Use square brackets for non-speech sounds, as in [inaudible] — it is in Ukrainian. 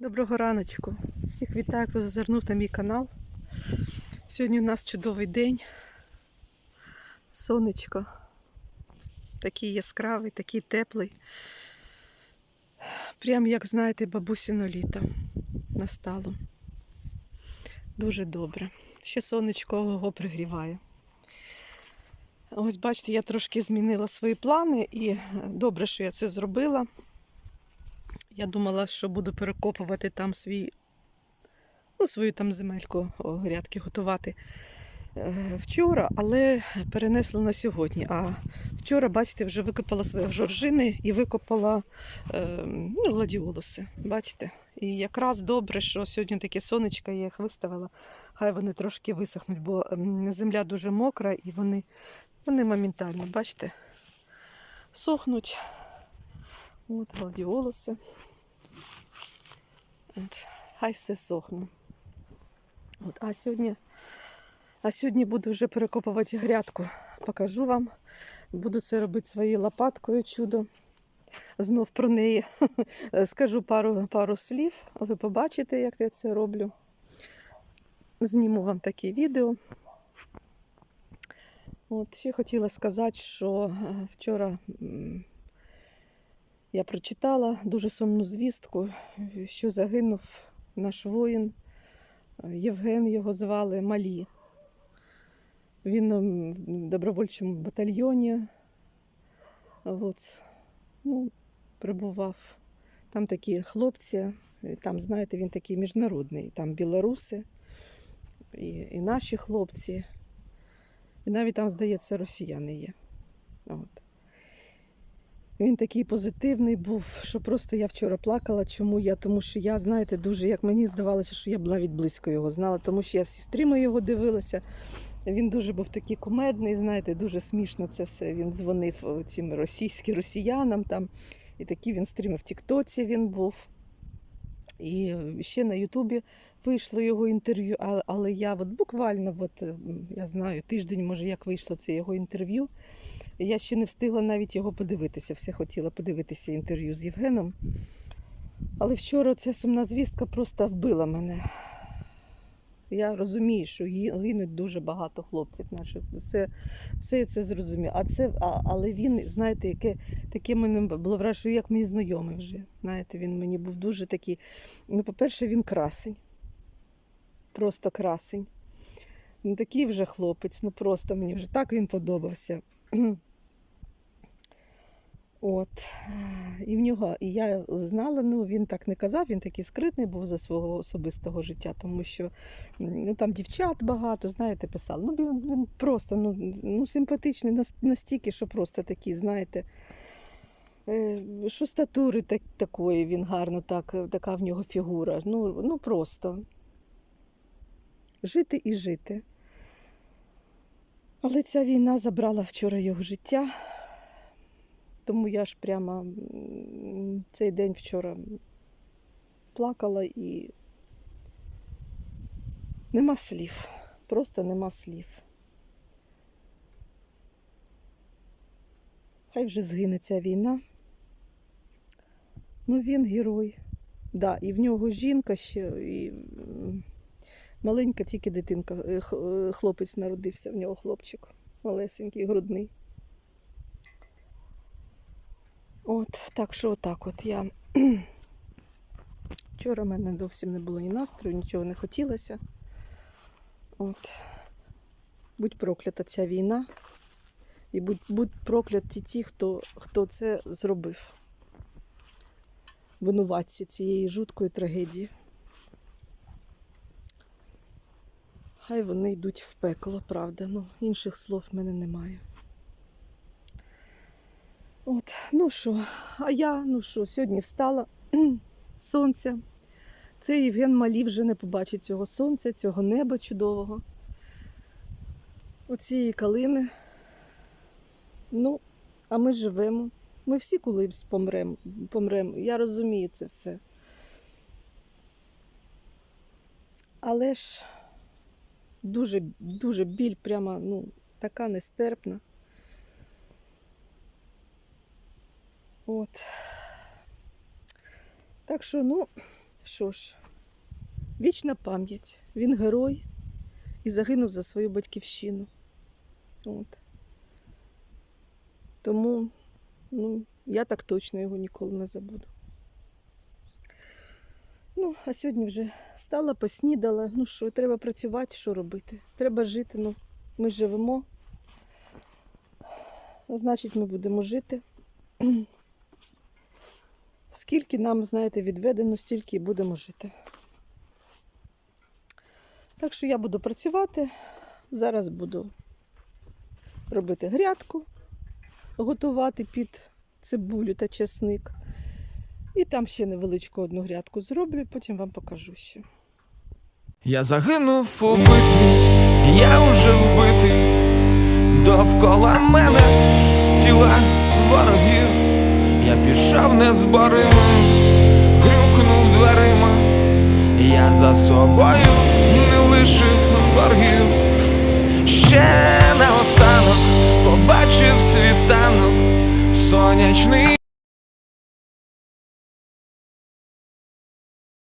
Доброго раночку. Всіх вітаю, хто зазирнув на мій канал. Сьогодні у нас чудовий день. Сонечко. Такий яскравий, такий теплий. Прям як знаєте, бабусіно літо настало. Дуже добре. Ще сонечко його пригріває. Ось бачите, я трошки змінила свої плани і добре, що я це зробила. Я думала, що буду перекопувати там свій, ну, свою там земельку грядки готувати е, вчора, але перенесла на сьогодні. А вчора, бачите, вже викопала свої жоржини і викопала е, ну. Бачите? І якраз добре, що сьогодні таке сонечко, я їх виставила. Хай вони трошки висохнуть, бо ем, земля дуже мокра і вони, вони моментально, бачите, сохнуть. От гладіолуси. От, хай все сохне. От, а сьогодні, а сьогодні буду вже перекопувати грядку. Покажу вам. Буду це робити своєю лопаткою чудо. Знов про неї [laughs] скажу пару, пару слів. Ви побачите, як я це роблю. Зніму вам таке відео. От, ще хотіла сказати, що е, вчора я прочитала дуже сумну звістку, що загинув наш воїн. Євген його звали Малі. Він ем, в добровольчому батальйоні. От, ну, прибував. Там такі хлопці, там, знаєте, він такий міжнародний. Там білоруси і, і наші хлопці. І навіть там, здається, росіяни є. От. Він такий позитивний був, що просто я вчора плакала. Чому я? Тому що я, знаєте, дуже, як мені здавалося, що я б навіть близько його знала, тому що я всі стріми його дивилася. Він дуже був такий кумедний, знаєте, дуже смішно це все. Він дзвонив цим російським росіянам там. І такий він стріми в Тіктоці він був. І ще на Ютубі вийшло його інтерв'ю, але я от буквально, от, я знаю, тиждень, може, як вийшло це його інтерв'ю. Я ще не встигла навіть його подивитися. Все хотіла подивитися інтерв'ю з Євгеном. Але вчора ця сумна звістка просто вбила мене. Я розумію, що гинуть дуже багато хлопців наших. Все, все це зрозуміло. А це, а, але він, знаєте, яке таке мене було враження, як мені знайомий вже. Знаєте, він мені був дуже такий. Ну, по-перше, він красень. Просто красень. Ну, такий вже хлопець, ну просто мені вже так він подобався. От. І в нього, і я знала, ну він так не казав, він такий скритний був за свого особистого життя, тому що ну, там дівчат багато, знаєте, писали. Ну, він, він просто ну, ну, симпатичний настільки, що просто такий, знаєте, е, що статури так, такої він гарно, так, така в нього фігура. Ну, ну просто жити і жити. Але ця війна забрала вчора його життя. Тому я ж прямо цей день вчора плакала і нема слів. Просто нема слів. Хай вже згине ця війна. Ну він герой. Да, і в нього жінка ще, і маленька тільки дитинка, е, е, хлопець народився, в нього хлопчик малесенький, грудний. От, так що отак от я. [clears throat] Вчора в мене зовсім не було ні настрою, нічого не хотілося. От. Будь проклята ця війна. І будь, будь прокляті ті, хто, хто це зробив. Винуватці цієї жуткої трагедії. Хай вони йдуть в пекло, правда. Ну, інших слов в мене немає. От, ну що, а я, ну що, сьогодні встала, сонця. Це Євген Малі вже не побачить цього сонця, цього неба чудового. Оцієї калини. Ну, а ми живемо. Ми всі колись помремо. Помрем. Я розумію це все. Але ж дуже, дуже біль, прямо, ну, така нестерпна. От. Так що, ну, що ж, вічна пам'ять. Він герой і загинув за свою батьківщину. От. Тому ну, я так точно його ніколи не забуду. Ну, а сьогодні вже встала, поснідала. Ну що, треба працювати, що робити? Треба жити. Ну, ми живемо. Значить, ми будемо жити. Скільки нам, знаєте, відведено, стільки і будемо жити. Так що я буду працювати. Зараз буду робити грядку, готувати під цибулю та чесник. І там ще невеличку одну грядку зроблю, потім вам покажу ще. Я загинув у битві, я уже вбитий, довкола мене тіла ворогів. Я пішов незбаримим, грюкнув дверима, я за собою не лишив боргів. Ще наостанок побачив світанок, сонячний.